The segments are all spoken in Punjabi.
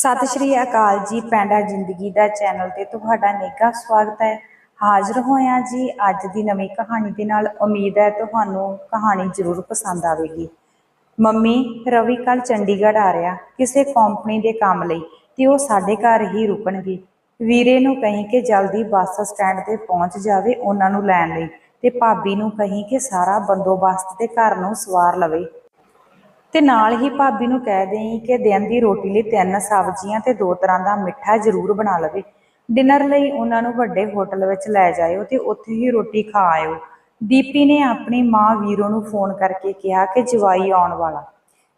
ਸਤਿ ਸ਼੍ਰੀ ਅਕਾਲ ਜੀ ਪੈਂਡਾ ਜ਼ਿੰਦਗੀ ਦਾ ਚੈਨਲ ਤੇ ਤੁਹਾਡਾ ਨੇਗਾ ਸਵਾਗਤ ਹੈ। ਹਾਜ਼ਰ ਹੋਇਆ ਜੀ ਅੱਜ ਦੀ ਨਵੀਂ ਕਹਾਣੀ ਦੇ ਨਾਲ ਉਮੀਦ ਹੈ ਤੁਹਾਨੂੰ ਕਹਾਣੀ ਜ਼ਰੂਰ ਪਸੰਦ ਆਵੇਗੀ। ਮੰਮੀ, ਰਵੀ ਕੱਲ ਚੰਡੀਗੜ੍ਹ ਆ ਰਿਹਾ। ਕਿਸੇ ਕੰਪਨੀ ਦੇ ਕੰਮ ਲਈ ਤੇ ਉਹ ਸਾਡੇ ਘਰ ਹੀ ਰੁਕਣਗੇ। ਵੀਰੇ ਨੂੰ ਕਹੀਂ ਕਿ ਜਲਦੀ ਬੱਸ ਸਟੈਂਡ ਤੇ ਪਹੁੰਚ ਜਾਵੇ ਉਹਨਾਂ ਨੂੰ ਲੈਣ ਲਈ ਤੇ ਭਾਬੀ ਨੂੰ ਕਹੀਂ ਕਿ ਸਾਰਾ ਬੰਦੋਬਸਤ ਤੇ ਘਰ ਨੂੰ ਸਵਾਰ ਲਵੇ। ਤੇ ਨਾਲ ਹੀ ਭਾਬੀ ਨੂੰ ਕਹਿ ਦੇਈ ਕਿ ਦਿਨ ਦੀ ਰੋਟੀ ਲਈ ਤਿੰਨ ਸਬਜ਼ੀਆਂ ਤੇ ਦੋ ਤਰ੍ਹਾਂ ਦਾ ਮਿੱਠਾ ਜ਼ਰੂਰ ਬਣਾ ਲਵੇ। ਡਿਨਰ ਲਈ ਉਹਨਾਂ ਨੂੰ ਵੱਡੇ ਹੋਟਲ ਵਿੱਚ ਲੈ ਜਾਇਓ ਤੇ ਉੱਥੇ ਹੀ ਰੋਟੀ ਖਾ ਆਇਓ। ਦੀਪੀ ਨੇ ਆਪਣੀ ਮਾਂ ਵੀਰੋ ਨੂੰ ਫੋਨ ਕਰਕੇ ਕਿਹਾ ਕਿ ਜਵਾਈ ਆਉਣ ਵਾਲਾ।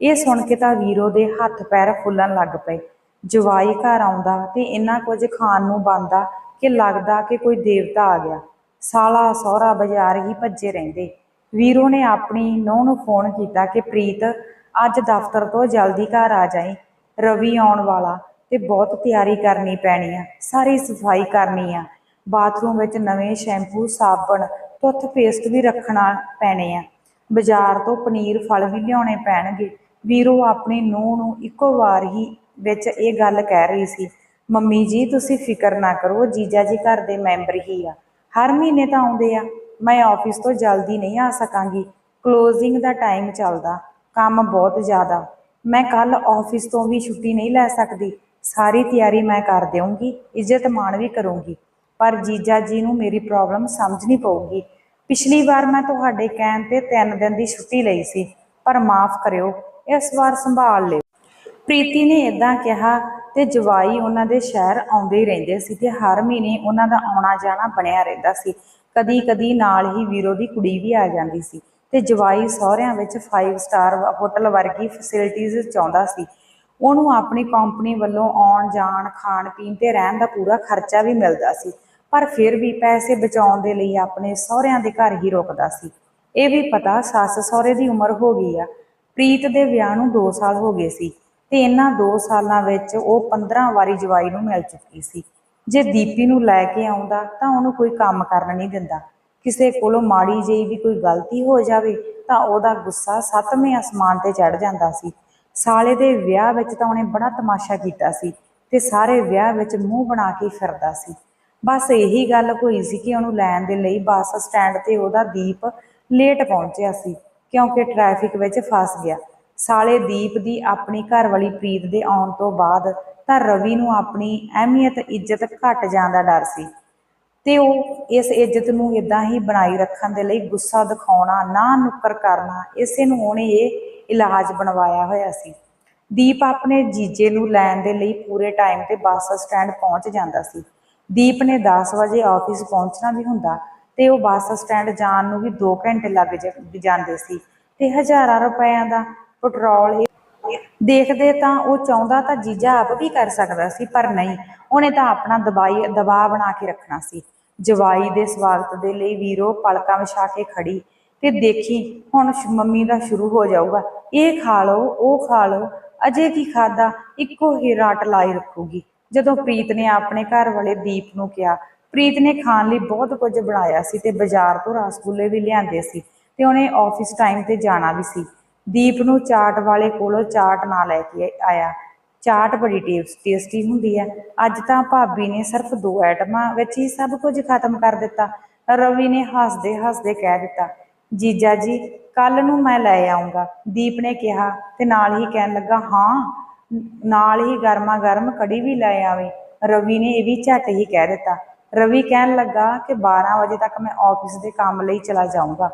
ਇਹ ਸੁਣ ਕੇ ਤਾਂ ਵੀਰੋ ਦੇ ਹੱਥ ਪੈਰ ਫੁੱਲਣ ਲੱਗ ਪਏ। ਜਵਾਈ ਘਰ ਆਉਂਦਾ ਤੇ ਇੰਨਾ ਕੁਝ ਖਾਣ ਨੂੰ ਬੰਦਾ ਕਿ ਲੱਗਦਾ ਕਿ ਕੋਈ ਦੇਵਤਾ ਆ ਗਿਆ। ਸਾਲਾ ਸਹੁਰਾ ਬਾਜ਼ਾਰ ਹੀ ਭੱਜੇ ਰਹਿੰਦੇ। ਵੀਰੋ ਨੇ ਆਪਣੀ ਨੂੰਹ ਨੂੰ ਫੋਨ ਕੀਤਾ ਕਿ ਪ੍ਰੀਤ ਅੱਜ ਦਫ਼ਤਰ ਤੋਂ ਜਲਦੀ ਘਰ ਆ ਜਾਈ। ਰਵੀ ਆਉਣ ਵਾਲਾ ਤੇ ਬਹੁਤ ਤਿਆਰੀ ਕਰਨੀ ਪੈਣੀ ਆ। ਸਾਰੀ ਸਫ਼ਾਈ ਕਰਨੀ ਆ। ਬਾਥਰੂਮ ਵਿੱਚ ਨਵੇਂ ਸ਼ੈਂਪੂ, ਸਾਬਣ ਟੁੱਥ ਪੇਸਟ ਵੀ ਰੱਖਣਾ ਪੈਣੇ ਆ। ਬਾਜ਼ਾਰ ਤੋਂ ਪਨੀਰ, ਫਲ ਵੀ ਲਿਆਉਣੇ ਪੈਣਗੇ। ਵੀਰੋ ਆਪਣੀ ਨੂੰਹ ਨੂੰ ਇੱਕੋ ਵਾਰ ਹੀ ਵਿੱਚ ਇਹ ਗੱਲ ਕਹਿ ਰਹੀ ਸੀ, ਮੰਮੀ ਜੀ, ਤੁਸੀਂ ਫਿਕਰ ਨਾ ਕਰੋ, ਜੀਜਾ ਜੀ ਘਰ ਦੇ ਮੈਂਬਰ ਹੀ ਆ। ਹਰ ਮਹੀਨੇ ਤਾਂ ਆਉਂਦੇ ਆ। ਮੈਂ ਆਫਿਸ ਤੋਂ ਜਲਦੀ ਨਹੀਂ ਆ ਸਕਾਂਗੀ। ਕਲੋਜ਼ਿੰਗ ਦਾ ਟਾਈਮ ਚੱਲਦਾ। ਕੰਮ ਬਹੁਤ ਜ਼ਿਆਦਾ। ਮੈਂ ਕੱਲ ਆਫਿਸ ਤੋਂ ਵੀ ਛੁੱਟੀ ਨਹੀਂ ਲੈ ਸਕਦੀ। ਸਾਰੀ ਤਿਆਰੀ ਮੈਂ ਕਰ ਦੇਵਾਂਗੀ ਇੱਜ਼ਤ ਮਾਣ ਵੀ ਕਰੂੰਗੀ। ਪਰ ਜੀਜਾ ਜੀ ਨੂੰ ਮੇਰੀ ਪ੍ਰੋਬਲਮ ਸਮਝਣੀ ਪਊਗੀ। ਪਿਛਲੀ ਵਾਰ ਮੈਂ ਤੁਹਾਡੇ ਕਹਿਣ ਤੇ 3 ਦਿਨ ਦੀ ਛੁੱਟੀ ਲਈ ਸੀ, ਪਰ ਮਾਫ ਕਰਿਓ, ਇਸ ਵਾਰ ਸੰਭਾਲ ਲਿਓ। ਪ੍ਰੀਤੀ ਨੇ ਇਦਾਂ ਕਿਹਾ ਤੇ ਜਵਾਈ ਉਹਨਾਂ ਦੇ ਸ਼ਹਿਰ ਆਉਂਦੇ ਹੀ ਰਹਿੰਦੇ ਸੀ ਤੇ ਹਰ ਮਹੀਨੇ ਉਹਨਾਂ ਦਾ ਆਉਣਾ ਜਾਣਾ ਬਣਿਆ ਰਹਿੰਦਾ ਸੀ। ਕਦੀ ਕਦੀ ਨਾਲ ਹੀ ਵੀਰੋ ਦੀ ਕੁੜੀ ਵੀ ਆ ਜਾਂਦੀ ਸੀ। ਤੇ ਜਵਾਈ ਸਹੁਰਿਆਂ ਵਿੱਚ 5 ਸਟਾਰ ਹੋਟਲ ਵਰਗੀ ਫੈਸਿਲਿਟੀਆਂ ਚਾਹੁੰਦਾ ਸੀ। ਉਹਨੂੰ ਆਪਣੀ ਕੰਪਨੀ ਵੱਲੋਂ ਆਉਣ, ਜਾਣ, ਖਾਣ, ਪੀਣ ਤੇ ਰਹਿਣ ਦਾ ਪੂਰਾ ਖਰਚਾ ਵੀ ਮਿਲਦਾ ਸੀ, ਪਰ ਫਿਰ ਵੀ ਪੈਸੇ ਬਚਾਉਣ ਦੇ ਲਈ ਆਪਣੇ ਸਹੁਰਿਆਂ ਦੇ ਘਰ ਹੀ ਰੁਕਦਾ ਸੀ। ਇਹ ਵੀ ਪਤਾ ਸੱਸ ਸਹੁਰੇ ਦੀ ਉਮਰ ਹੋ ਗਈ ਆ। ਪ੍ਰੀਤ ਦੇ ਵਿਆਹ ਨੂੰ 2 ਸਾਲ ਹੋ ਗਏ ਸੀ ਤੇ ਇਹਨਾਂ 2 ਸਾਲਾਂ ਵਿੱਚ ਉਹ 15 ਵਾਰੀ ਜਵਾਈ ਨੂੰ ਮਿਲ ਚੁੱਕੀ ਸੀ। ਜੇ ਦੀਪੀ ਨੂੰ ਲੈ ਕੇ ਆਉਂਦਾ ਤਾਂ ਉਹਨੂੰ ਕੋਈ ਕੰਮ ਕਰਨ ਨਹੀਂ ਦਿੰਦਾ। ਕਿਸੇ ਕੋਲੋਂ ਮਾੜੀ ਜਿਹੀ ਵੀ ਕੋਈ ਗਲਤੀ ਹੋ ਜਾਵੇ ਤਾਂ ਉਹਦਾ ਗੁੱਸਾ ਸੱਤਵੇਂ ਅਸਮਾਨ ਤੇ ਚੜ ਜਾਂਦਾ ਸੀ। ਸਾਲੇ ਦੇ ਵਿਆਹ ਵਿੱਚ ਤਾਂ ਉਹਨੇ ਬੜਾ ਤਮਾਸ਼ਾ ਕੀਤਾ ਸੀ ਤੇ ਸਾਰੇ ਵਿਆਹ ਵਿੱਚ ਮੂੰਹ ਬਣਾ ਕੇ ਫਿਰਦਾ ਸੀ। ਬਸ ਇਹੀ ਗੱਲ ਹੋਈ ਸੀ ਕਿ ਉਹਨੂੰ ਲੈਣ ਦੇ ਲਈ ਬੱਸ ਸਟੈਂਡ ਤੇ ਉਹਦਾ ਦੀਪ ਲੇਟ ਪਹੁੰਚਿਆ ਸੀ ਕਿਉਂਕਿ ਟ੍ਰੈਫਿਕ ਵਿੱਚ ਫਸ ਗਿਆ। ਸਾਲੇ ਦੀਪ ਦੀ ਆਪਣੀ ਘਰਵਾਲੀ ਪ੍ਰੀਤ ਦੇ ਆਉਣ ਤੋਂ ਬਾਅਦ ਤਾਂ ਰਵੀ ਨੂੰ ਆਪਣੀ ਅਹਿਮੀਅਤ, ਇੱਜ਼ਤ ਘਟ ਜਾਣ ਦਾ ਡਰ ਸੀ। ਤੇ ਉਹ ਇਸ ਇੱਜ਼ਤ ਨੂੰ ਇਦਾਂ ਹੀ ਬਣਾਈ ਰੱਖਣ ਦੇ ਲਈ ਗੁੱਸਾ ਦਿਖਾਉਣਾ, ਨਾ ਨੁੱਕਰ ਕਰਨਾ, ਇਸੇ ਨੂੰ ਉਹਨੇ ਇਹ ਇਲਾਜ ਬਣਵਾਇਆ ਹੋਇਆ ਸੀ। ਦੀਪ ਆਪਣੇ ਜੀਜੇ ਨੂੰ ਲੈਣ ਦੇ ਲਈ ਪੂਰੇ ਟਾਈਮ ਤੇ ਬੱਸ ਸਟੈਂਡ ਪਹੁੰਚ ਜਾਂਦਾ ਸੀ। ਦੀਪ ਨੇ 10 ਵਜੇ ਆਫਿਸ ਪਹੁੰਚਣਾ ਵੀ ਹੁੰਦਾ ਤੇ ਉਹ ਬੱਸ ਸਟੈਂਡ ਜਾਣ ਨੂੰ ਵੀ 2 ਘੰਟੇ ਲੱਗ ਜ- ਜਾਂਦੇ ਸੀ ਤੇ ਹਜ਼ਾਰਾਂ ਰੁਪਇਆਂ ਦਾ ਪੈਟਰੋਲ ਦੇਖਦੇ ਤਾਂ ਉਹ ਚਾਹੁੰਦਾ ਤਾਂ ਜੀਜਾ ਆਪ ਵੀ ਕਰ ਸਕਦਾ ਸੀ, ਪਰ ਨਹੀਂ, ਉਹਨੇ ਤਾਂ ਆਪਣਾ ਦਬਾਈ, ਦਬਾਅ ਬਣਾ ਕੇ ਰੱਖਣਾ ਸੀ। ਜਵਾਈ ਦੇ ਸਵਾਗਤ ਦੇ ਲਈ ਵੀਰੋ ਪਲਕਾਂ ਵਿਛਾ ਕੇ ਖੜੀ ਤੇ ਦੇਖੀ, ਹੁਣ ਮੰਮੀ ਦਾ ਸ਼ੁਰੂ ਹੋ ਜਾਊਗਾ। ਇਹ ਖਾ ਲਓ, ਉਹ ਖਾ ਲਓ, ਅਜੇ ਕੀ ਖਾਦਾ ਇੱਕੋ ਹੀ ਰਾਟ ਲਾਈ ਰੱਖੂਗੀ। ਜਦੋਂ ਪ੍ਰੀਤ ਨੇ ਆਪਣੇ ਘਰ ਵਾਲੇ ਦੀਪ ਨੂੰ ਕਿਹਾ, ਪ੍ਰੀਤ ਨੇ ਖਾਣ ਲਈ ਬਹੁਤ ਕੁਝ ਬਣਾਇਆ ਸੀ ਤੇ ਬਾਜ਼ਾਰ ਤੋਂ ਰਸਗੁੱਲੇ ਵੀ ਲਿਆਂਦੇ ਸੀ ਤੇ ਉਹਨੇ ਆਫਿਸ ਟਾਈਮ ਤੇ ਜਾਣਾ ਵੀ ਸੀ। ਦੀਪ ਨੂੰ ਚਾਟ ਵਾਲੇ ਕੋਲੋਂ ਚਾਟ ਨਾ ਲੈ ਕੇ ਆਇਆ। ਚਾਟ ਬੜੀ ਟੇਸ- ਟੇਸਟੀ ਹੁੰਦੀ ਹੈ ਅੱਜ ਤਾਂ ਭਾਬੀ ਨੇ ਸਿਰਫ ਦੋ ਆਈਟਮਾਂ ਵਿੱਚ ਹੀ ਸਭ ਕੁਝ ਖਤਮ ਕਰ ਦਿੱਤਾ। ਰਵੀ ਨੇ ਹੱਸਦੇ ਹੱਸਦੇ ਕਹਿ ਦਿੱਤਾ, ਜੀਜਾ ਜੀ ਕੱਲ ਨੂੰ ਮੈਂ ਲੈ ਆਉਂਗਾ ਦੀਪ ਨੇ ਕਿਹਾ ਤੇ ਨਾਲ ਹੀ ਕਹਿਣ ਲੱਗਾ, ਹਾਂ, ਨਾਲ ਹੀ ਗਰਮਾ ਗਰਮ ਕੜੀ ਵੀ ਲੈ ਆਵੇ। ਰਵੀ ਨੇ ਇਹ ਵੀ ਝੱਟ ਹੀ ਕਹਿ ਦਿੱਤਾ। ਰਵੀ ਕਹਿਣ ਲੱਗਾ ਕਿ 12 ਵਜੇ ਤੱਕ ਮੈਂ ਆਫਿਸ ਦੇ ਕੰਮ ਲਈ ਚਲਾ ਜਾਊਂਗਾ।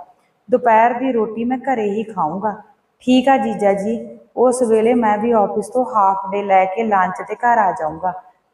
ਦੁਪਹਿਰ ਦੀ ਰੋਟੀ ਮੈਂ ਘਰੇ ਹੀ ਖਾਊਂਗਾ। ਠੀਕ ਆ ਜੀਜਾ ਜੀ ਉਸ ਵੇਲੇ ਮੈਂ ਵੀ ਆਫਿਸ ਤੋਂ ਹਾਫ ਡੇ ਲੈ ਕੇ ਲੰਚ ਤੇ ਘਰ ਆ ਜਾਊਂਗਾ।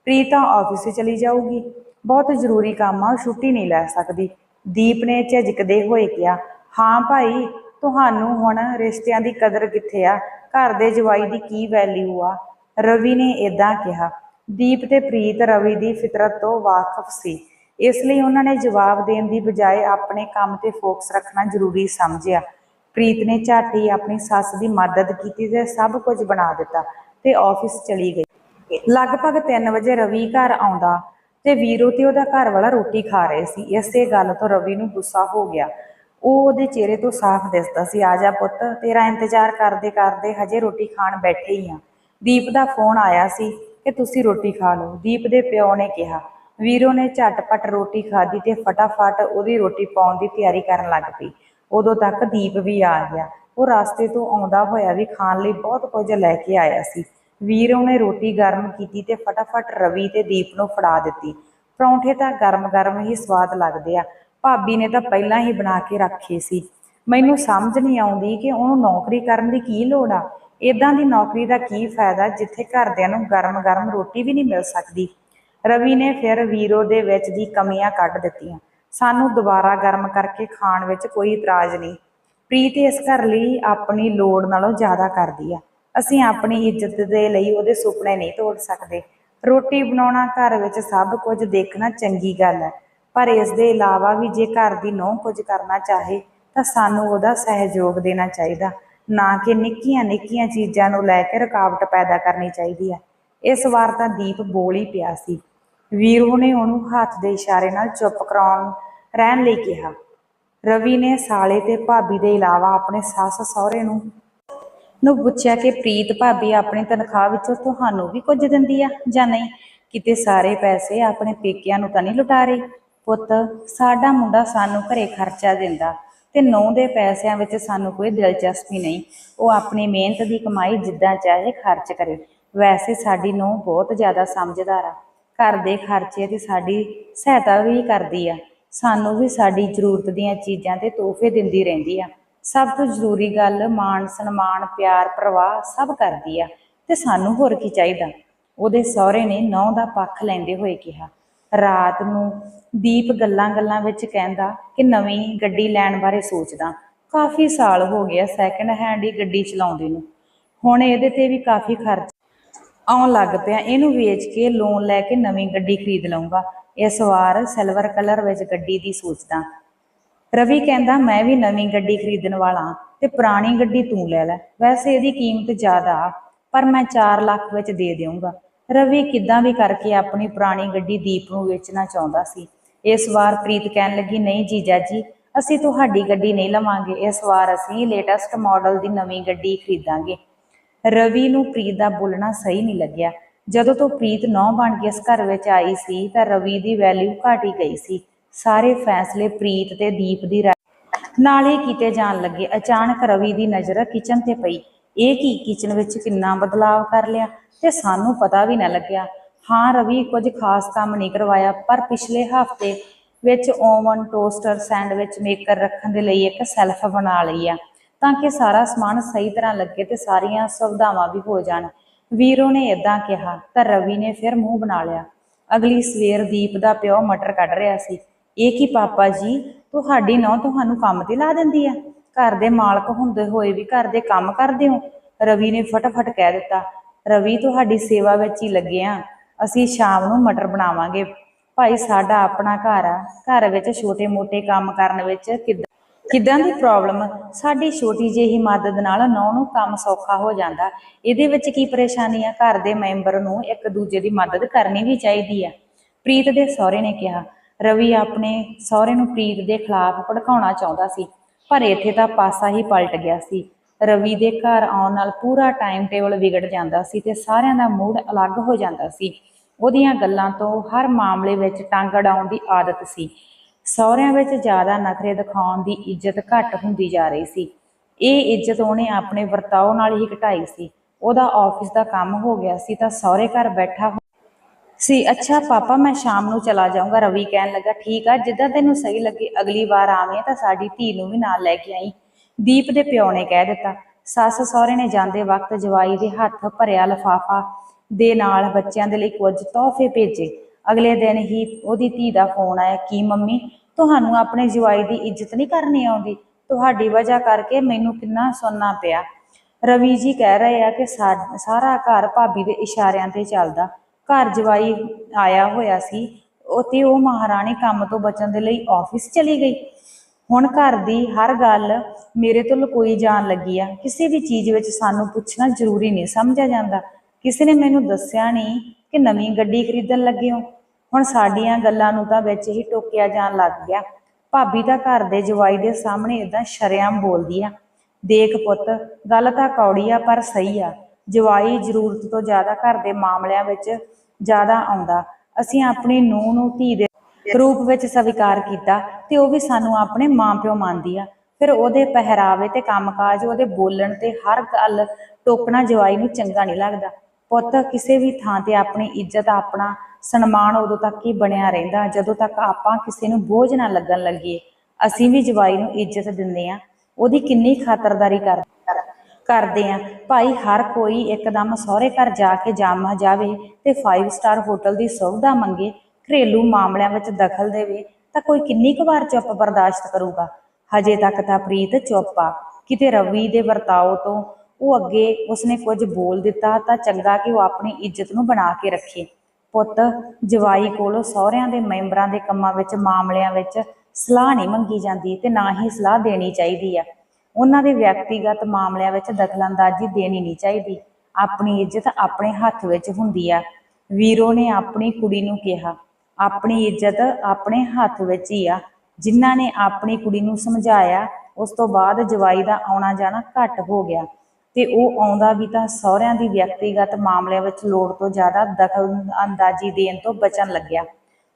ਪ੍ਰੀਤਾ ਆਫਿਸ ਚਲੀ ਜਾਊਗੀ। ਬਹੁਤ ਜ਼ਰੂਰੀ ਕੰਮ ਆ ਛੁੱਟੀ ਨਹੀਂ ਲੈ ਸਕਦੀ। ਦੀਪ ਨੇ ਝਿਜਕਦੇ ਹੋਏ ਕਿਹਾ, ਹਾਂ ਭਾਈ, ਤੁਹਾਨੂੰ ਹੁਣ ਰਿਸ਼ਤਿਆਂ ਦੀ ਕਦਰ ਕਿੱਥੇ ਆ? ਘਰ ਦੇ ਜਵਾਈ ਦੀ ਕੀ ਵੈਲਿਊ ਆ? ਰਵੀ ਨੇ ਇਦਾਂ ਕਿਹਾ। ਦੀਪ ਤੇ ਪ੍ਰੀਤ ਰਵੀ ਦੀ ਫਿਤਰਤ ਤੋਂ ਵਾਕਫ ਸੀ। ਇਸ ਲਈ ਉਹਨਾਂ ਨੇ ਜਵਾਬ ਦੇਣ ਦੀ ਬਜਾਏ ਆਪਣੇ ਕੰਮ ਤੇ ਫੋਕਸ ਰੱਖਣਾ ਜ਼ਰੂਰੀ ਸਮਝਿਆ। ਪ੍ਰੀਤ ਨੇ ਝੱਟ ਹੀ ਆਪਣੀ ਸੱਸ ਦੀ ਮਦਦ ਕੀਤੀ ਤੇ ਸਭ ਕੁਝ ਬਣਾ ਦਿੱਤਾ ਤੇ ਆਫਿਸ ਚਲੀ ਗਈ। ਲਗਭਗ 3 ਵਜੇ ਰਵੀ ਘਰ ਆਉਂਦਾ ਤੇ ਵੀਰੋ ਤੇ ਉਹਦਾ ਘਰ ਵਾਲਾ ਰੋਟੀ ਖਾ ਰਹੇ ਸੀ। ਇਸੇ ਗੱਲ ਤੋਂ ਰਵੀ ਨੂੰ ਗੁੱਸਾ ਹੋ ਗਿਆ। ਉਹ ਉਹਦੇ ਚਿਹਰੇ ਤੋਂ ਸਾਫ਼ ਦਿਸਦਾ ਸੀ। ਆ ਜਾ ਪੁੱਤ, ਤੇਰਾ ਇੰਤਜ਼ਾਰ ਕਰਦੇ ਕਰਦੇ ਹਜੇ ਰੋਟੀ ਖਾਣ ਬੈਠੇ ਹੀ ਆ। ਦੀਪ ਦਾ ਫੋਨ ਆਇਆ ਸੀ ਕਿ ਤੁਸੀਂ ਰੋਟੀ ਖਾ ਲਓ। ਦੀਪ ਦੇ ਪਿਓ ਨੇ ਕਿਹਾ। ਵੀਰੋ ਨੇ ਝਟਪਟ ਰੋਟੀ ਖਾਧੀ ਤੇ ਫਟਾਫਟ ਉਹਦੀ ਰੋਟੀ ਪਾਉਣ ਦੀ ਤਿਆਰੀ ਕਰਨ ਲੱਗ ਪਈ। ਉਦੋਂ ਤੱਕ ਦੀਪ ਵੀ ਆ ਗਿਆ। ਉਹ ਰਸਤੇ ਤੋਂ ਆਉਂਦਾ ਹੋਇਆ ਵੀ ਖਾਣ ਲਈ ਬਹੁਤ ਕੁਝ ਲੈ ਕੇ ਆਇਆ ਸੀ। ਵੀਰੋ ਨੇ ਰੋਟੀ ਗਰਮ ਕੀਤੀ ਤੇ ਫਟਾਫਟ ਰਵੀ ਤੇ ਦੀਪ ਨੂੰ ਫੜਾ ਦਿੱਤੀ। ਪਰੌਂਠੇ ਤਾਂ ਗਰਮ-ਗਰਮ ਹੀ ਸਵਾਦ ਲੱਗਦੇ ਆ। ਭਾਬੀ ਨੇ ਤਾਂ ਪਹਿਲਾਂ ਹੀ ਬਣਾ ਕੇ ਰੱਖੇ ਸੀ। ਮੈਨੂੰ ਸਮਝ ਨਹੀਂ ਆਉਂਦੀ ਕਿ ਉਹਨੂੰ ਨੌਕਰੀ ਕਰਨ ਦੀ ਕੀ ਲੋੜ ਆ। ਇਦਾਂ ਦੀ ਨੌਕਰੀ ਦਾ ਕੀ ਫਾਇਦਾ ਜਿੱਥੇ ਘਰਦਿਆਂ ਨੂੰ ਗਰਮ-ਗਰਮ ਰੋਟੀ ਵੀ ਨਹੀਂ ਮਿਲ ਸਕਦੀ। ਰਵੀ ਨੇ ਫਿਰ ਵੀਰੋ ਦੇ ਵਿੱਚ ਦੀ ਕਮੀਆਂ ਕੱਢ ਦਿੱਤੀਆਂ। ਸਾਨੂੰ ਦੁਬਾਰਾ ਗਰਮ ਕਰਕੇ ਖਾਣ ਵਿੱਚ ਕੋਈ ਇਤਰਾਜ਼ ਨਹੀਂ। ਪ੍ਰੀਤ ਇਸ ਘਰ ਲਈ ਆਪਣੀ ਲੋੜ ਨਾਲੋਂ ਜ਼ਿਆਦਾ ਕਰਦੀ ਆ। ਅਸੀਂ ਆਪਣੀ ਇੱਜ਼ਤ ਦੇ ਲਈ ਉਹਦੇ ਸੁਪਨੇ ਨਹੀਂ ਤੋੜ ਸਕਦੇ। ਰੋਟੀ ਬਣਾਉਣਾ ਘਰ ਵਿੱਚ ਸਭ ਕੁਝ ਦੇਖਣਾ ਚੰਗੀ ਗੱਲ ਹੈ। ਪਰ ਇਸ ਦੇ ਇਲਾਵਾ ਵੀ ਜੇ ਘਰ ਦੀ ਨੌਂ ਕੁਝ ਕਰਨਾ ਚਾਹੇ, ਤਾਂ ਸਾਨੂੰ ਉਹਦਾ ਸਹਿਯੋਗ ਦੇਣਾ ਚਾਹੀਦਾ। ਨਾ ਕਿ ਨਿੱਕੀਆਂ ਨਿੱਕੀਆਂ ਚੀਜ਼ਾਂ ਨੂੰ ਲੈ ਕੇ ਰੁਕਾਵਟ ਪੈਦਾ ਕਰਨੀ ਚਾਹੀਦੀ ਹੈ। ਇਸ ਵਾਰ ਤਾਂ ਦੀਪ ਬੋਲ ਹੀ ਪਿਆ ਸੀ। ਵੀਰੋ ਨੇ ਉਹਨੂੰ ਹੱਥ ਦੇ ਇਸ਼ਾਰੇ ਨਾਲ ਚੁੱਪ ਕਰਾਉਣ ਰਹਿਣ ਲਈ ਕਿਹਾ। ਰਵੀ ਨੇ ਸਾਲੇ ਤੇ ਭਾਬੀ ਦੇ ਇਲਾਵਾ ਆਪਣੇ ਸੱਸ ਸਹੁਰੇ ਨੂੰ ਨੂੰ ਪੁੱਛਿਆ ਕਿ ਪ੍ਰੀਤ ਭਾਬੀ ਆਪਣੀ ਤਨਖਾਹ ਵਿੱਚੋਂ ਤੁਹਾਨੂੰ ਵੀ ਕੁਝ ਦਿੰਦੀ ਆ ਜਾਂ ਨਹੀਂ? ਕਿਤੇ ਸਾਰੇ ਪੈਸੇ ਆਪਣੇ ਪੇਕਿਆਂ ਨੂੰ ਤਾਂ ਨਹੀਂ ਲੁਟਾ ਰਹੀ? ਪੁੱਤ, ਸਾਡਾ ਮੁੰਡਾ ਸਾਨੂੰ ਘਰੇ ਖਰਚਾ ਦਿੰਦਾ ਤੇ ਨੌ ਦੇ ਪੈਸਿਆਂ ਵਿੱਚ ਸਾਨੂੰ ਕੋਈ ਦਿਲਚਸਪੀ ਨਹੀਂ। ਉਹ ਆਪਣੀ ਮਿਹਨਤ ਦੀ ਕਮਾਈ ਜਿੱਦਾਂ ਚਾਹੇ ਖਰਚ ਕਰੇ। ਵੈਸੇ ਸਾਡੀ ਨੌ ਬਹੁਤ ਜ਼ਿਆਦਾ ਸਮਝਦਾਰ ਆ। ਘਰ ਦੇ ਖਰਚੇ ਤੇ ਸਾਡੀ ਸਹਾਇਤਾ ਵੀ ਕਰਦੀ ਆ। ਸਾਨੂੰ ਵੀ ਸਾਡੀ ਜ਼ਰੂਰਤ ਦੀਆਂ ਚੀਜ਼ਾਂ ਤੇ ਤੋਹਫੇ ਦਿੰਦੀ ਰਹਿੰਦੀ ਆ। ਸਭ ਤੋਂ ਜ਼ਰੂਰੀ ਗੱਲ ਮਾਣ, ਸਨਮਾਨ, ਪਿਆਰ, ਪ੍ਰਵਾਹ ਸਭ ਕਰਦੀ ਆ। ਤੇ ਸਾਨੂੰ ਹੋਰ ਕੀ ਚਾਹੀਦਾ? ਉਹਦੇ ਸਹੁਰੇ ਨੇ ਨੌ ਦਾ ਪੱਖ ਲੈਂਦੇ ਹੋਏ ਕਿਹਾ। ਰਾਤ ਨੂੰ ਦੀਪ ਗੱਲਾਂ-ਗੱਲਾਂ ਵਿੱਚ ਕਹਿੰਦਾ ਕਿ ਨਵੀਂ ਗੱਡੀ ਲੈਣ ਬਾਰੇ ਸੋਚਦਾ। ਕਾਫੀ ਸਾਲ ਹੋ ਗਿਆ ਸੈਕੰਡ ਹੈਂਡ ਹੀ ਗੱਡੀ ਚਲਾਉਂਦੇ ਨੂੰ। ਹੁਣ ਇਹਦੇ ਤੇ ਵੀ ਕਾਫੀ ਖਰਚ ਆਉਣ ਲੱਗ ਪਿਆ ਇਹਨੂੰ ਵੇਚ ਕੇ ਲੋਨ ਲੈ ਕੇ ਨਵੀਂ ਗੱਡੀ ਖਰੀਦ ਲਵਾਂਗਾ ਇਸ ਵਾਰ ਸਿਲਵਰ ਕਲਰ ਵਿੱਚ ਗੱਡੀ ਦੀ ਸੋਚਦਾ। ਰਵੀ ਕਹਿੰਦਾ ਮੈਂ ਵੀ ਨਵੀਂ ਗੱਡੀ ਖਰੀਦਣ ਵਾਲਾ ਹਾਂ ਤੇ ਪੁਰਾਣੀ ਗੱਡੀ ਤੂੰ ਲੈ ਲੈ। ਵੈਸੇ ਇਹਦੀ ਕੀਮਤ ਜ਼ਿਆਦਾ ਆ, ਪਰ ਮੈਂ 4 ਲੱਖ ਵਿੱਚ ਦੇ ਦੇਵਾਂਗਾ ਰਵੀ ਕਿੱਦਾਂ ਵੀ ਕਰਕੇ ਆਪਣੀ ਪੁਰਾਣੀ ਗੱਡੀ ਦੀਪ ਨੂੰ ਵੇਚਣਾ ਚਾਹੁੰਦਾ ਸੀ। ਇਸ ਵਾਰ ਪ੍ਰੀਤ ਕਹਿਣ ਲੱਗੀ ਨਹੀਂ ਜੀਜਾ ਜੀ ਅਸੀਂ ਤੁਹਾਡੀ ਗੱਡੀ ਨਹੀਂ ਲਵਾਂਗੇ। ਇਸ ਵਾਰ ਅਸੀਂ ਲੇਟੈਸਟ ਮਾਡਲ ਦੀ ਨਵੀਂ ਗੱਡੀ ਖਰੀਦਾਂਗੇ। ਰਵੀ ਨੂੰ ਪ੍ਰੀਤ ਦਾ ਬੋਲਣਾ ਸਹੀ ਨਹੀਂ ਲੱਗਿਆ। ਜਦੋਂ ਤੋਂ ਪ੍ਰੀਤ ਨੌ ਬਣ ਕੇ ਇਸ ਘਰ ਵਿੱਚ ਆਈ ਸੀ, ਤਾਂ ਰਵੀ ਦੀ ਵੈਲਿਊ ਘਟ ਹੀ ਗਈ ਸੀ। ਸਾਰੇ ਫੈਸਲੇ ਪ੍ਰੀਤ ਤੇ ਦੀਪ ਦੀ ਰਾਏ ਕੀਤੇ ਜਾਣ ਲੱਗੇ। ਅਚਾਨਕ ਰਵੀ ਦੀ ਨਜ਼ਰ ਕਿਚਨ ਤੇ ਪਈ। ਇਹ ਕੀ ਕਿਚਨ ਵਿੱਚ ਕਿੰਨਾ ਬਦਲਾਅ ਕਰ ਲਿਆ? ਤੇ ਸਾਨੂੰ ਪਤਾ ਵੀ ਨਾ ਲੱਗਿਆ। ਹਾਂ, ਰਵੀ ਕੁਝ ਖਾਸ ਕੰਮ ਨਹੀਂ ਕਰਵਾਇਆ, ਪਰ ਪਿਛਲੇ ਹਫ਼ਤੇ ਵਿੱਚ ਓਵਨ ਟੋਸਟਰ ਸੈਂਡਵਿਚ ਮੇਕਰ ਰੱਖਣ ਦੇ ਲਈ ਇੱਕ ਸੈਲਫ ਬਣਾ ਲਈ ਆ। ਤਾਂ ਕਿ ਸਾਰਾ ਸਮਾਨ ਸਹੀ ਤਰ੍ਹਾਂ ਲੱਗੇ ਤੇ ਸਾਰੀਆਂ ਸੁਵਿਧਾਵਾਂ ਵੀ ਹੋ ਜਾਣ। ਵੀਰੋ ਨੇ ਇਦਾਂ ਕਿਹਾ, ਤਾਂ ਰਵੀ ਨੇ ਫਿਰ ਮੂੰਹ ਬਣਾ ਲਿਆ। ਅਗਲੀ ਸਵੇਰ ਦੀਪ ਦਾ ਪਿਓ ਮਟਰ ਕੱਢ ਰਿਹਾ ਸੀ। ਇਹ ਕੀ ਪਾਪਾ ਜੀ, ਤੁਹਾਡੀ ਨੌ ਤੁਹਾਨੂੰ ਕੰਮ ਤੇ ਲਾ ਦਿੰਦੀ ਆ? ਘਰ ਦੇ ਮਾਲਕ ਹੁੰਦੇ ਹੋਏ ਵੀ ਘਰ ਦੇ ਕੰਮ ਕਰਦੇ ਹੋ? ਰਵੀ ਨੇ ਫਟਾਫਟ ਕਹਿ ਦਿੱਤਾ, ਰਵੀ, ਤੁਹਾਡੀ ਸੇਵਾ ਵਿੱਚ ਹੀ ਲੱਗੇ ਆ। ਅਸੀਂ ਸ਼ਾਮ ਨੂੰ ਮਟਰ ਬਣਾਵਾਂਗੇ। ਭਾਈ, ਸਾਡਾ ਆਪਣਾ ਘਰ ਆ। ਘਰ ਵਿੱਚ ਛੋਟੇ-ਮੋਟੇ ਕੰਮ ਕਰਨ ਵਿੱਚ ਕਿੱਦਾਂ ਕਿੱਦਾਂ ਦੀ ਪ੍ਰੋਬਲਮ ਸਾਡੀ ਛੋਟੀ ਜਿਹੀ ਮਦਦ ਨਾਲ ਨੌ ਨੂੰ ਕੰਮ ਸੌਖਾ ਹੋ ਜਾਂਦਾ। ਇਹਦੇ ਵਿੱਚ ਕੀ ਪਰੇਸ਼ਾਨੀ ਆ? ਘਰ ਦੇ ਮੈਂਬਰ ਨੂੰ ਇੱਕ ਦੂਜੇ ਦੀ ਮਦਦ ਕਰਨੀ ਵੀ ਚਾਹੀਦੀ ਆ। ਪ੍ਰੀਤ ਦੇ ਸਹੁਰੇ ਨੇ ਕਿਹਾ, ਰਵੀ ਆਪਣੇ ਸਹੁਰੇ ਨੂੰ ਪ੍ਰੀਤ ਦੇ ਖਿਲਾਫ ਭੜਕਾਉਣਾ ਚਾਹੁੰਦਾ ਸੀ, ਪਰ ਇੱਥੇ ਤਾਂ ਪਾਸਾ ਹੀ ਪਲਟ ਗਿਆ ਸੀ। ਰਵੀ ਦੇ ਘਰ ਆਉਣ ਨਾਲ ਪੂਰਾ ਟਾਈਮ ਟੇਬਲ ਵਿਗੜ ਜਾਂਦਾ ਸੀ ਤੇ ਸਾਰਿਆਂ ਦਾ ਮੂਡ ਅਲੱਗ ਹੋ ਜਾਂਦਾ ਸੀ। ਉਹਦੀਆਂ ਗੱਲਾਂ ਤੋਂ ਹਰ ਮਾਮਲੇ ਵਿੱਚ ਟੰਗ ਅੜਾਉਣ ਦੀ ਆਦਤ ਸੀ। ਸਹੁਰਿਆਂ ਵਿੱਚ ਜ਼ਿਆਦਾ ਨਖਰੇ ਦਿਖਾਉਣ ਦੀ ਇੱਜ਼ਤ ਘੱਟ ਹੁੰਦੀ ਜਾ ਰਹੀ ਸੀ। ਇਹ ਇੱਜ਼ਤ ਉਹਨੇ ਆਪਣੇ ਵਰਤਾਓ ਨਾਲ ਹੀ ਘਟਾਈ ਸੀ। ਉਹਦਾ ਆਫਿਸ ਦਾ ਕੰਮ ਹੋ ਗਿਆ ਸੀ ਤਾਂ ਸਹੁਰੇ ਘਰ ਬੈਠਾ ਸੀ। ਅੱਛਾ, ਪਾਪਾ, ਮੈਂ ਸ਼ਾਮ ਨੂੰ ਚਲਾ ਜਾਊਂਗਾ, ਰਵੀ ਕਹਿਣ ਲੱਗਾ, ਠੀਕ ਆ, ਜਿੱਦਾਂ ਤੈਨੂੰ ਸਹੀ ਲੱਗੇ, ਅਗਲੀ ਵਾਰ ਆਵੇਂ ਤਾਂ ਸਾਡੀ ਧੀ ਨੂੰ ਵੀ ਨਾਲ ਲੈ ਕੇ ਆਈ। ਦੀਪ ਦੇ ਪਿਓ ਨੇ ਕਹਿ ਦਿੱਤਾ, ਸੱਸ ਸਹੁਰੇ ਨੇ ਜਾਂਦੇ ਵਕਤ ਜਵਾਈ ਦੇ ਹੱਥ ਭਰਿਆ ਲਫਾਫਾ ਦੇ ਨਾਲ ਬੱਚਿਆਂ ਦੇ ਲਈ ਕੁਝ ਤੋਹਫੇ ਭੇਜੇ। ਅਗਲੇ ਦਿਨ ਹੀ ਉਹਦੀ ਧੀ ਦਾ ਫੋਨ ਆਇਆ ਕਿ ਮੰਮੀ, ਤੁਹਾਨੂੰ ਆਪਣੇ ਜਵਾਈ ਦੀ ਇੱਜ਼ਤ ਨਹੀਂ ਕਰਨੀ ਆਉਂਦੀ। ਤੁਹਾਡੀ ਵਜ੍ਹਾ ਕਰਕੇ ਮੈਨੂੰ ਕਿੰਨਾ ਸੁਣਨਾ ਪਿਆ। ਰਵੀ ਜੀ ਕਹਿ ਰਹੇ ਆ ਕਿ ਸਾ- ਸਾਰਾ ਘਰ ਭਾਬੀ ਦੇ ਇਸ਼ਾਰਿਆਂ ਤੇ ਚੱਲਦਾ। ਘਰ ਜਵਾਈ ਆਇਆ ਹੋਇਆ ਸੀ ਉਹ ਤੇ ਉਹ ਮਹਾਰਾਣੀ ਕੰਮ ਤੋਂ ਬਚਣ ਦੇ ਲਈ ਆਫਿਸ ਚਲੀ ਗਈ। ਹੁਣ ਘਰ ਦੀ ਹਰ ਗੱਲ ਮੇਰੇ ਤੋਂ ਲੁਕੋਈ ਜਾਣ ਲੱਗੀ ਆ। ਕਿਸੇ ਵੀ ਚੀਜ਼ ਵਿੱਚ ਸਾਨੂੰ ਪੁੱਛਣਾ ਜ਼ਰੂਰੀ ਨਹੀਂ, ਸਮਝਿਆ ਜਾਂਦਾ। ਕਿਸੇ ਨੇ ਮੈਨੂੰ ਦੱਸਿਆ ਨਹੀਂ ਕਿ ਨਵੀਂ ਗੱਡੀ ਖਰੀਦਣ ਲੱਗੇ ਹੋ? ਹੁਣ ਸਾਡੀਆਂ ਗੱਲਾਂ ਨੂੰ ਤਾਂ ਵਿੱਚ ਹੀ ਟੋਕਿਆ ਜਾਣ ਲੱਗ ਗਿਆ। ਭਾਬੀ ਤਾਂ ਘਰ ਦੇ ਜਵਾਈ ਦੇ ਸਾਹਮਣੇ ਇਦਾਂ ਸ਼ਰੇਆਮ ਬੋਲਦੀ ਆ। ਦੇਖ ਪੁੱਤ, ਗੱਲ ਤਾਂ ਕੌੜੀ ਆ ਪਰ ਸਹੀ ਆ। ਜਵਾਈ ਜ਼ਰੂਰਤ ਤੋਂ ਜ਼ਿਆਦਾ ਘਰ ਦੇ ਮਾਮਲਿਆਂ ਵਿੱਚ ਜ਼ਿਆਦਾ ਆਉਂਦਾ। ਅਸੀਂ ਆਪਣੀ ਨੂੰਹ ਨੂੰ ਧੀ ਦੇ ਰੂਪ ਵਿੱਚ ਸਵੀਕਾਰ ਕੀਤਾ ਤੇ ਉਹ ਵੀ ਸਾਨੂੰ ਆਪਣੇ ਮਾਂ ਪਿਓ ਮੰਨਦੀ ਆ। ਫਿਰ ਉਹਦੇ ਪਹਿਰਾਵੇ ਤੇ ਕੰਮਕਾਜ, ਉਹਦੇ ਬੋਲਣ ਤੇ ਹਰ ਗੱਲ ਟੋਕਣਾ ਜਵਾਈ ਨੂੰ ਚੰਗਾ ਨਹੀਂ ਲੱਗਦਾ। ਪੁੱਤ, ਕਿਸੇ ਵੀ ਥਾਂ ਤੇ ਆਪਣੀ ਇੱਜ਼ਤ, ਆਪਣਾ ਸਨਮਾਨ ਉਦੋਂ ਤੱਕ ਹੀ ਬਣਿਆ ਰਹਿੰਦਾ, ਜਦੋਂ ਤੱਕ ਆਪਾਂ ਕਿਸੇ ਨੂੰ ਬੋਝ ਨਾ ਲੱਗਣ ਲੱਗੀਏ। ਅਸੀਂ ਵੀ ਜਵਾਈ ਨੂੰ ਇੱਜ਼ਤ ਦਿੰਦੇ ਆ ਉਹਦੀ ਕਿੰਨੀ ਖਾਤਰਦਾਰੀ ਕਰ, ਕਰਦੇ ਆ ਭਾਈ, ਹਰ ਕੋਈ ਇੱਕਦਮ ਸਹੁਰੇ ਘਰ ਜਾ ਕੇ ਜਾਮਾ ਜਾਵੇ ਤੇ 5 ਸਟਾਰ ਹੋਟਲ ਦੀ ਸੁਵਿਧਾ ਮੰਗੇ, ਘਰੇਲੂ ਮਾਮਲਿਆਂ ਵਿੱਚ ਦਖਲ ਦੇਵੇ, ਤਾਂ ਕੋਈ ਕਿੰਨੀ ਕੁ ਵਾਰ ਚੁੱਪ ਬਰਦਾਸ਼ਤ ਕਰੂਗਾ? ਹਜੇ ਤੱਕ ਤਾਂ ਪ੍ਰੀਤ ਚੁੱਪ ਆ। ਕਿਤੇ ਰਵੀ ਦੇ ਵਰਤਾਓ ਤੋਂ ਉਹ ਅੱਗੇ ਉਸਨੇ ਕੁਝ ਬੋਲ ਦਿੱਤਾ ਤਾਂ ਚੰਗਾ ਕਿ ਉਹ ਆਪਣੀ ਇੱਜ਼ਤ ਨੂੰ ਬਣਾ ਕੇ ਰੱਖੇ। ਪੁੱਤ, ਜਵਾਈ ਕੋਲੋਂ ਸਹੁਰਿਆਂ ਦੇ ਮੈਂਬਰਾਂ ਦੇ ਕੰਮਾਂ ਵਿੱਚ, ਮਾਮਲਿਆਂ ਵਿੱਚ ਸਲਾਹ ਨਹੀਂ ਮੰਗੀ ਜਾਂਦੀ ਤੇ ਨਾ ਹੀ ਸਲਾਹ ਦੇਣੀ ਚਾਹੀਦੀ ਆ। ਉਹਨਾਂ ਦੇ ਵਿਅਕਤੀਗਤ ਮਾਮਲਿਆਂ ਵਿੱਚ ਦਖਲਅੰਦਾਜ਼ੀ ਦੇਣੀ ਨਹੀਂ ਚਾਹੀਦੀ। ਆਪਣੀ ਇੱਜ਼ਤ ਆਪਣੇ ਹੱਥ ਵਿੱਚ ਹੁੰਦੀ ਆ। ਵੀਰੋ ਨੇ ਆਪਣੀ ਕੁੜੀ ਨੂੰ ਕਿਹਾ, ਆਪਣੀ ਇੱਜ਼ਤ ਆਪਣੇ ਹੱਥ ਵਿੱਚ ਹੀ ਆ। ਜਿਨ੍ਹਾਂ ਨੇ ਆਪਣੀ ਕੁੜੀ ਨੂੰ ਸਮਝਾਇਆ, ਉਸ ਤੋਂ ਬਾਅਦ ਜਵਾਈ ਦਾ ਆਉਣਾ ਜਾਣਾ ਘੱਟ ਹੋ ਗਿਆ। ਤੇ ਉਹ ਆਉਂਦਾ ਵੀ ਤਾਂ ਸਹੁਰਿਆਂ ਦੀ ਵਿਅਕਤੀਗਤ ਮਾਮਲਿਆਂ ਵਿੱਚ ਲੋੜ ਤੋਂ ਜ਼ਿਆਦਾ ਦਖਲ ਅੰਦਾਜ਼ੀ ਦੇਣ ਤੋਂ ਬਚਣ ਲੱਗਿਆ।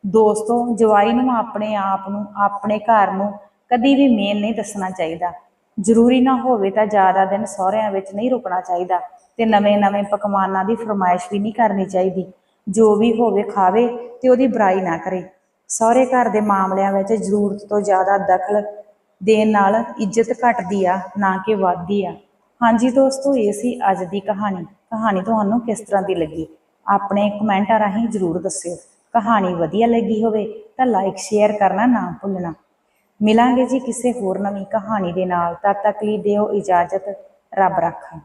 ਦੋਸਤੋ, ਜਵਾਈ ਨੂੰ ਆਪਣੇ ਆਪ ਨੂੰ, ਆਪਣੇ ਘਰ ਨੂੰ ਕਦੀ ਵੀ ਮੇਨ ਨਹੀਂ ਦੱਸਣਾ ਚਾਹੀਦਾ। ਜ਼ਰੂਰੀ ਨਾ ਹੋਵੇ ਤਾਂ ਜ਼ਿਆਦਾ ਦਿਨ ਸਹੁਰਿਆਂ ਵਿੱਚ ਨਹੀਂ ਰੁਕਣਾ ਚਾਹੀਦਾ ਤੇ ਨਵੇਂ-ਨਵੇਂ ਪਕਵਾਨਾਂ ਦੀ ਫਰਮਾਇਸ਼ ਵੀ ਨਹੀਂ ਕਰਨੀ ਚਾਹੀਦੀ। ਜੋ ਵੀ ਹੋਵੇ ਖਾਵੇ ਤੇ ਉਹਦੀ ਬੁਰਾਈ ਨਾ ਕਰੇ। ਸਹੁਰੇ ਘਰ ਦੇ ਮਾਮਲਿਆਂ ਵਿੱਚ ਜ਼ਰੂਰਤ ਤੋਂ ਜ਼ਿਆਦਾ ਦਖਲ ਦੇਣ ਨਾਲ ਇੱਜ਼ਤ ਘਟਦੀ ਆ, ਨਾ ਕਿ ਵੱਧਦੀ ਆ। ਹਾਂਜੀ ਦੋਸਤੋ, ਇਹ ਸੀ ਅੱਜ ਦੀ ਕਹਾਣੀ। ਕਹਾਣੀ ਤੁਹਾਨੂੰ ਕਿਸ ਤਰ੍ਹਾਂ ਦੀ ਲੱਗੀ? ਆਪਣੇ ਕਮੈਂਟਾਂ ਰਾਹੀਂ ਜ਼ਰੂਰ ਦੱਸਿਓ। ਕਹਾਣੀ ਵਧੀਆ ਲੱਗੀ ਹੋਵੇ ਤਾਂ ਲਾਈਕ ਸ਼ੇਅਰ ਕਰਨਾ ਨਾ ਭੁੱਲਣਾ। ਮਿਲਾਂਗੇ ਜੀ ਕਿਸੇ ਹੋਰ ਨਵੀਂ ਕਹਾਣੀ ਦੇ ਨਾਲ। ਤਦ ਤੱਕ ਲਈ ਦਿਓ ਇਜਾਜ਼ਤ। ਰੱਬ ਰਾਖਾ।